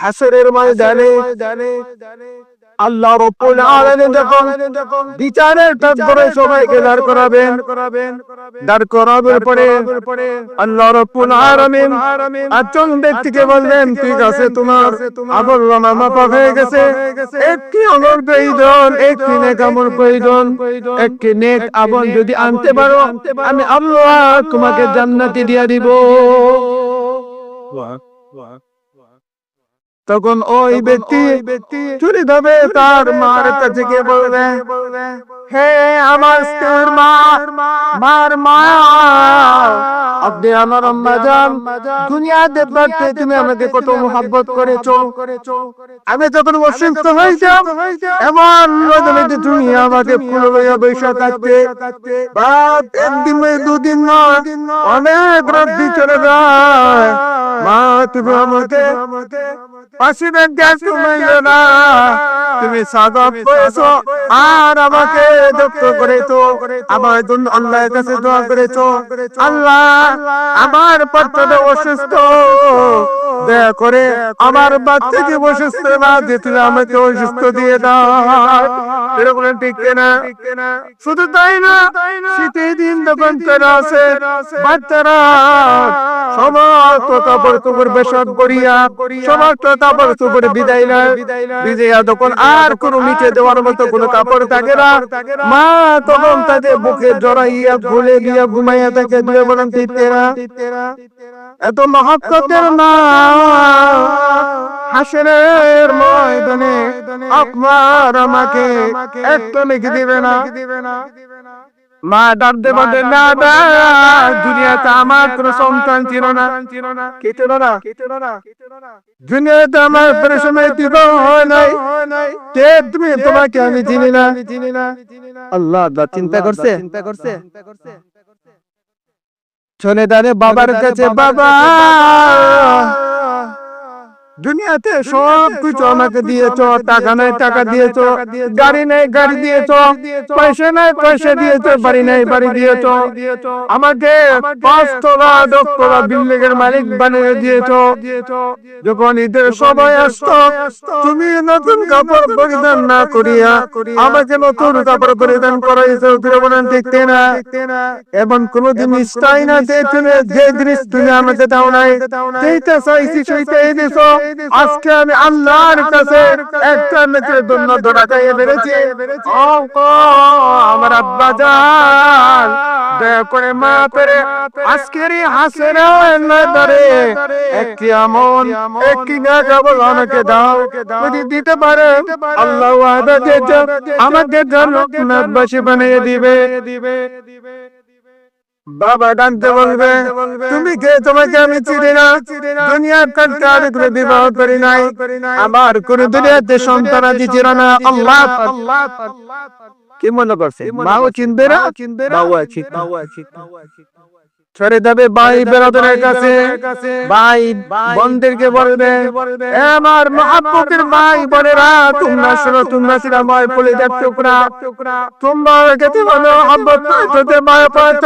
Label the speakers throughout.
Speaker 1: হাসরের ময়দানে আল্লাহ রব্বুল আলামিন যখন বিচারের তারপরে সবাইকে দাঁড় করাবেন, দাঁড় করাবার পরে আল্লাহ রব্বুল আলামিন একজন ব্যক্তিকে বলবেন, ঠিক আছে তোমার আমল নামা হয়ে গেছে। আমল প্রয়োজন, একটি নেক আমল প্রয়োজন, একটি নেক আমল যদি আনতে পারো, আমি আল্লাহ তোমাকে জান্নাতি দিয়া দিব। তখন ওই ব্যক্তি চুরি ধরে তার মার কাছে গিয়ে বলবে হে আমার স্ত্রীর মা মার মা আপনি আমার যান দুনিয়াতে থাকতে তুমি আমাকে কত মোহাব্বত করেছ? আমি যখন অসুস্থ হয়েছিলাম এমন রজনীতে তুমি আমাকে ফুল লইয়া বৈশা থাকতে বা একদিন দুদিন নয় অনেক রাত্রি চলে যায়। মা তুমি আর আমাকে দুঃখ করেছ। আমার জন্য আল্লাহর কাছে দোয়া করেছ। আল্লাহ আমার পাত্রটা অসুস্থ। দয়া করে আমার বাচ্চাকে অসুস্থ না দিয়ে তুমি আমাকে অসুস্থ দিয়ে দাও। এরকম ঠিক না। শুধু তাই না, শীতের দিন যখন তারা আছে বাচ্চারা সমস্ত কাপড় চোপড় বেসন করিয়া সমস্ত কাপড় চোপড় বিদায় না বিদায়া তখন আর কোন নিচে দেওয়ার মতো কোনো কাপড় থাকে না, মা তখন তাদের বুকে জড়াইয়া ভুলে গিয়া ঘুমাইয়া থাকে দুয়ে বলেন তিতেরা এত মহাত্মের মা হাসরের ময়দানে আপনার আমাকে লিখে দিবে না। মা ডাকতে না না দুনিয়াতে আমার কোনো সন্তান ছিল না। কে ছিল না। দুনিয়াতে আমার পরিশ্রমের দিব হয় নাই। কে তুমি? তোমাকে আমি চিনি না। আল্লাহ আল্লাহ চিন্তা করছে। চিন্তা করছে। চলে দাঁড়ে বাবার কাছে বাবা। দুনিয়াতে সব কিছু আমাকে দিয়েছ টাকা নাই টাকা দিয়েছ গাড়ি নাই গাড়ি দিয়েছ পয়সা নাই পয়সা দিয়েছ বাড়ি নাই বাড়ি দিয়েছ। আমাকে পাঁচতলা দশতলা বিল্ডিং এর মালিক বানিয়ে দিয়েছ। যখন ঈদের সময় আসতো তুমি নতুন কাপড় পরিধান না করিয়া আমাকে নতুন কাপড় পরিধান করাইছো বলেন ঠিক না এমন কোনদিন ইচ্ছাই না যে তুমি যে জিনিস তুমি আমাকে দাও নাই সেইটা চাইছি সেইটাই দিছো। আজকে আমি আল্লাহর কাছে একটা মেয়ের জন্য দোড়া চাইয়ে বেড়েছি। আমার আব্বা জান। দয়া করে মা পেরে আজকের হাসের ধরে একটি আমন একটি কেবল দাও। যদি দিতে পারে আল্লাহ দিয়েছে আমাকে জান্নাতবাসী বানিয়ে দিবে। বাবা ডানতে বলবে তুমি কে? তোমাকে আমি চিনি না। দুনিয়ার কার করে বিবাহ করি নাই। আমার কোন দুনিয়াতে সন্তান আদি ছিল না। আল্লাহ কি মনে করছে মাও চিনবে না? চিনবে বাবু আছে ছেড়ে দেবে ভাই বেরাদনের কাছে। ভাই বন্ধেরকে বলবে আমার মহাব্বতের ভাই বোনেরা তোমরা শোনো তোমরা ছিলাম ময় পলে দেব টুকরা তোমরা গেতে বলো মহাব্বত করতে মায়া পাচ্ছ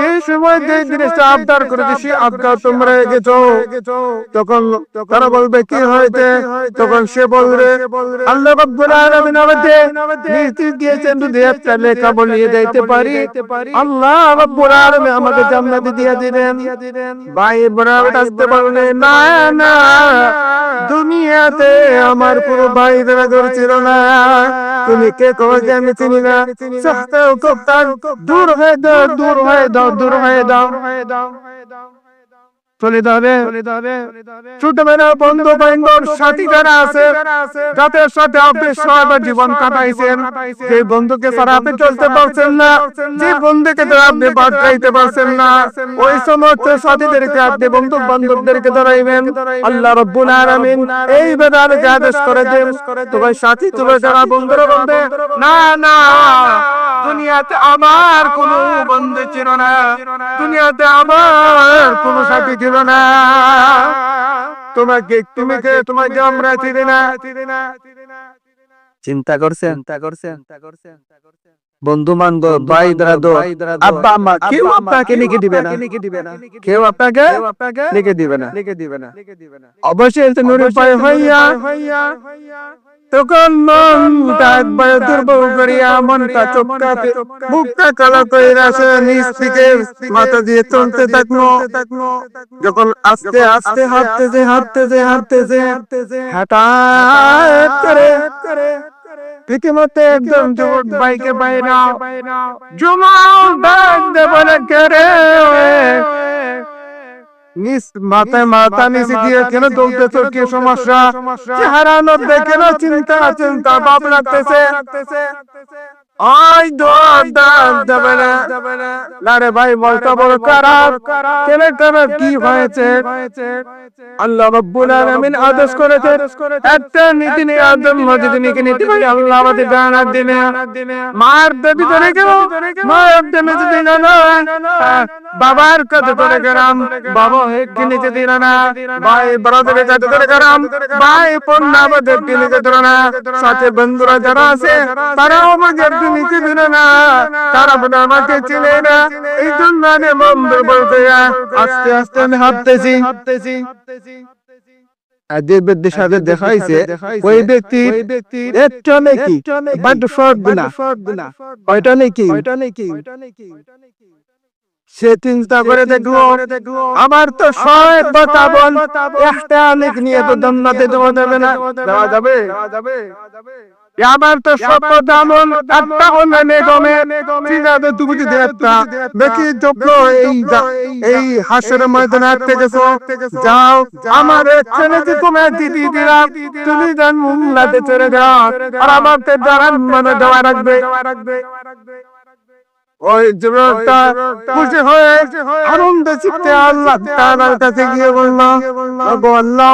Speaker 1: যে সময় যে জিনিসটা আবদার করেছে সে আবদার তোমরা গেছো তখন তারা বলবে কি হয়েছে? তখন সে বলবে আল্লাহ রাব্বুল আলামিন আমাদের নির্দেশ দিয়েছেন যদি একটা লেখা বলিয়ে দিতে পারি। আল্লাহ রাব্বুল আলামিন আমাকে দিয়ে দিবেন ভাই ইব্রাহিম আসতে বললে না না দুনিয়াতে আমার পুরো ভাই দেওয়া ছিল না। তুমি কে কবে আমি চিনি না। তার দূর হয়ে দাও দূর হয়ে দাও দূর হয়ে দাও। চলে যাবে ছোটবেলা বন্ধু বান্ধব সাথী যারা আছে যাদের সাথে আপনি জীবন কাটাইছেন যে বন্ধুকে ছাড়া আপনি চলতে পারছেন না যে বন্ধুকে ছাড়া আপনি বাদ খাইতে পারছেন না ওই সমস্ত সাথীদেরকে আপনি বন্ধু বান্ধবদেরকে ধরাইবেন। আল্লাহ রব্বুল আলামিন এই বেদারকে আদেশ করে দেন। তোমার সাথী তোমার যারা বন্ধুরা না না দুনিয়াতে আমার কোনো বন্ধু ছিল না। দুনিয়াতে আমার কোনো সাথী ছিল না। তোমাকে তুমি তোমাকে আমরা চিনি না। চিন্তা করছেন? চিন্তা করছেন? চিন্তা করছেন? বন্ধু বান্ধব ভাই দাদা আব্বা আম্মা কেউ আপনাকে লিখে দিবে না। কেউ আপনাকে লিখে দিবে না। লিখে দিবে না। অবশ্যই এতে নুরে পায় হইয়া তখন মনটা একবার দুর্বল করিয়া মনটা চোখটাতে বুকটা কালা নিচ থেকে মাথা দিয়ে চলতে থাকল। যখন আস্তে আস্তে হাঁটতেছে হাঁটতেছে হাঁটতেছে হঠাৎ করে। রীতিমতো একদম জোর বাইকে বাইরা জুমাও ডাক দেবলে করে নিস মাথায় মাথা নিচে দিয়ে কেন দৌড়তেছো? কি সমস্যা? চেহারা নব্বে কেন চিন্তা চিন্তা ভাব লাগতেছে ওই দৌড় দাঁড় দেবে না না রে ভাই বলতে বড় খারাপ কেন খারাপ কি হয়েছে? আল্লাহ রব্বুল আলামিন আদেশ করেছে একটা নীতি নিয়ে আদম মসজিদ নিকে নীতি করে আল্লাহ আমাদের ডানার দিনে। মার দেবী ধরে গেল মার দেবী যদি না হ্যাঁ, বাবার কাছে ধরে গেলাম বাবা হেকে নিচে দিল না। ভাই বড়দের কাছে ধরে গেলাম। ভাই পন্না আমাদেরকে নিচে না। সাথে বন্ধুরা যারা আছে তারাও দিল না, তারা আমাকে চিনে না। এই জন্য বন্ধু বলতে আস্তে আস্তে আমি হাঁটতেছি হাঁটতেছি সে চিন্তা আমার তো সব নিয়ে তো জান্নাতে দেওয়া যাবে না। দেওয়া যাবে? আমার তো সব দামন একটা অনলাইনে গমে ঠিক তুমি যদি একটা দেখি চপলো এই এই হাসের ময়দানে হাঁটতে গেছো। যাও আমার ছেলে যে তোমার দিদি দিলাম তুমি জান মুল্লাতে চলে যাও আর আমার তো দাঁড়ান মানে দেওয়া রাখবে। ওই খুশি হয়ে আনন্দ চিত্তে আল্লাহ কাছে গিয়ে বলল ওগো আল্লাহ